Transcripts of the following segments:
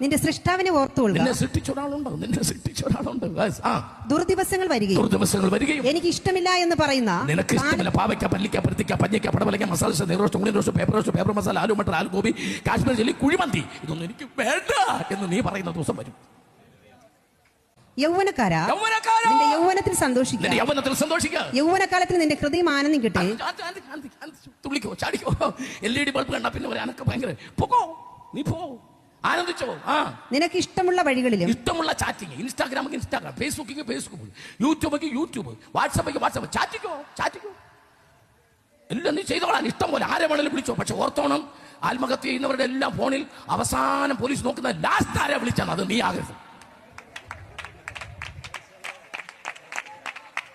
നിന്റെ സൃഷ്ടാവിനെ ഓർത്തുകൊള്ളുക നിന്നെ സൃഷ്ടിച്ച ഒരാളുണ്ട് നിന്നെ സൃഷ്ടിച്ച ഒരാളുണ്ട് Guys, ആ ദുർദിവസങ്ങൾ വരികയും ദിവസങ്ങൾ വരികയും എനിക്ക് ഇഷ്ടമില്ല എന്ന് പറയുന്ന നിനക്ക് ഇഷ്ടമില്ല പാവയ്ക്ക പല്ലിക്ക പരുത്തിക്ക പഞ്ഞിക്ക പടവലക്ക മസാല ദോശ നെയ്റോസ്റ്റ് ഉള്ളി roast paper roast paper masala aloo matar aloo gobi Kashmir chilli kuzhimanthi ഇതൊന്നും എനിക്ക് വേണ്ട എന്ന് നീ പറയുന്ന ദിവസം വരും യൗവനക്കാരാ യൗവനക്കാരാ, നിന്റെ യൗവനത്തിൽ സന്തോഷിക്കുക നിന്റെ യൗവനത്തിൽ സന്തോഷിക്കുക യൗവനകാലത്തിൽ നിന്റെ ഹൃദയം ആനന്ദം കിട്ടെ തുള്ളിക്കോ ചാടിക്കോ എൽ ഇ ഡി ബൾബ് കണ്ടാ പിന്നെ പറയാനൊക്കെ ഭയങ്കര പോകോ നീ പോ ആനന്ദിച്ചോ? ആ. നിനക്ക് ഇഷ്ടമുള്ള വഴികളിലും ഇഷ്ടമുള്ള ചാറ്റിങ് ഇൻസ്റ്റാഗ്രാമിക്ക് Instagram ഫേസ്ബുക്കിക്ക് Facebook YouTube YouTube WhatsApp WhatsApp ചാറ്റിക്കോ ചാറ്റിക്കോ എല്ലാം നീ ചെയ്തോളാൻ ഇഷ്ടം പോലെ. ആരെ വേണേലും വിളിച്ചോ? പക്ഷെ ഓർത്തോണം ആത്മഹത്യ ചെയ്യുന്നവരുടെ എല്ലാം ഫോണിൽ അവസാനം പോലീസ് നോക്കുന്ന ലാസ്റ്റ് ആരെ വിളിച്ചാണ് അത് നീ ആകരുത്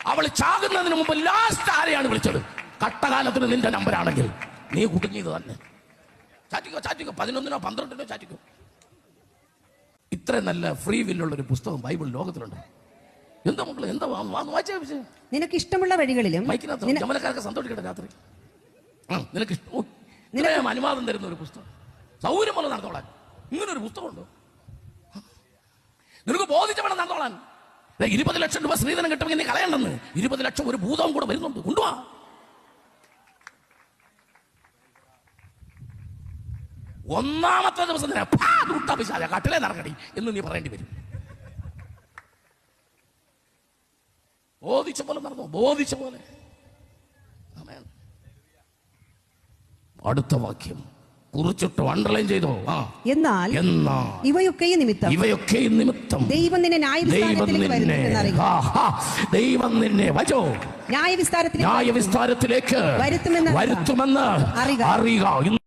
അവൾ ചാകുന്നതിന് മുമ്പ് ലാസ്റ്റ് ആരെയാണ് വിളിച്ചത്? കട്ടകാലത്തിന് നിന്റെ നമ്പർ ആണെങ്കിൽ. നീ കുടുങ്ങിയത് തന്നെ. ചാറ്റിക്കോ ചാറ്റിക്കോ പതിനൊന്നിനോ പന്ത്രണ്ടിനോ ചാറ്റിക്കോ ഇത്ര നല്ല ഫ്രീ വില്ലുള്ള ഒരു പുസ്തകം ബൈബിൾ ലോകത്തിലുണ്ട്. എന്താ മക്കൾ എന്താ വായിച്ചേ നിനക്ക് ഇഷ്ടമുള്ള വഴികളിലും ജമലക്കാർക്ക് സന്തോഷിക്കട്ടെ രാത്രി. നിനക്ക് ഇഷ്ടം. അനുവാദം തരുന്ന ഒരു പുസ്തകം. സൗകര്യമുള്ള നടന്നോളാൻ. ഇങ്ങനെ ഒരു പുസ്തകമുണ്ടോ? നിനക്ക് ബോധിച്ച വേണം നടന്നോളാൻ. ഇരുപത് ലക്ഷം രൂപ സ്ത്രീധനം കിട്ടുമെങ്കിൽ നീ കളയണ്ടെന്ന്. ഇരുപത് ലക്ഷം ഒരു ഭൂതവും കൂടെ വരുന്നുണ്ട്. കൊണ്ടുവാ. ഒന്നാമത്തെ ദിവസം തന്നെ പാ, ദുട്ട പിശാച, കട്ടിലേ നടക്കടി എന്ന് നീ പറയേണ്ടി വരും. ബോധിച്ച പോലെ നടന്നു? ബോധിച്ച പോലെ. അടുത്ത വാക്യം. കുറിച്ചിട്ട് അണ്ടർലൈൻ ചെയ്തോ? എന്നാൽ എന്നാ? ഇവയൊക്കെ നിമിത്തം ഇവയൊക്കെ നിമിത്തം. ദൈവം നിന്നെ ദൈവം നിന്നെ. വജോ ന്യായവിസ്താരത്തിലേക്ക് വരുത്തുമെന്ന്. അറിയുക.